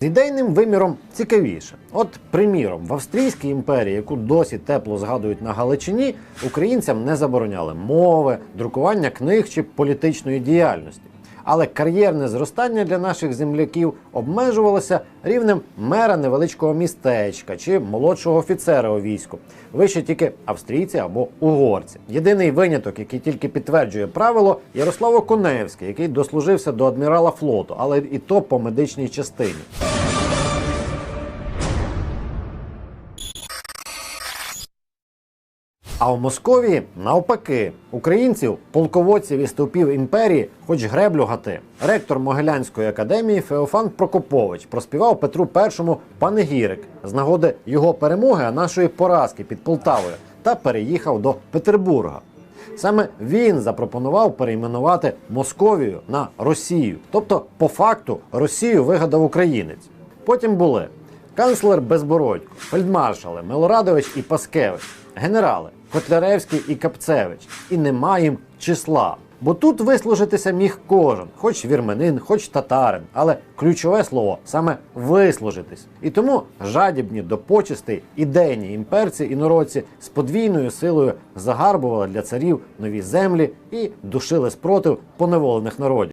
З ідейним виміром цікавіше. От, приміром, в Австрійській імперії, яку досі тепло згадують на Галичині, українцям не забороняли мови, друкування книг чи політичної діяльності. Але кар'єрне зростання для наших земляків обмежувалося рівнем мера невеличкого містечка чи молодшого офіцера у війську. Вище тільки австрійці або угорці. Єдиний виняток, який тільки підтверджує правило, Ярославо Коневський, який дослужився до адмірала флоту, але і то по медичній частині. А в Московії навпаки, українців, полководців і стовпів імперії, хоч греблю гати. Ректор Могилянської академії Феофан Прокопович проспівав Петру І панегірик з нагоди його перемоги, а нашої поразки під Полтавою, та переїхав до Петербурга. Саме він запропонував перейменувати Московію на Росію, тобто, по факту, Росію вигадав українець. Потім були канцлер Безбородько, фельдмаршали Милорадович і Паскевич, генерали Котляревський і Капцевич. І нема їм числа. Бо тут вислужитися міг кожен, хоч вірменин, хоч татарин, але ключове слово саме вислужитись. І тому жадібні до почестей ідейні імперці і народці з подвійною силою загарбували для царів нові землі і душили спротив поневолених народів.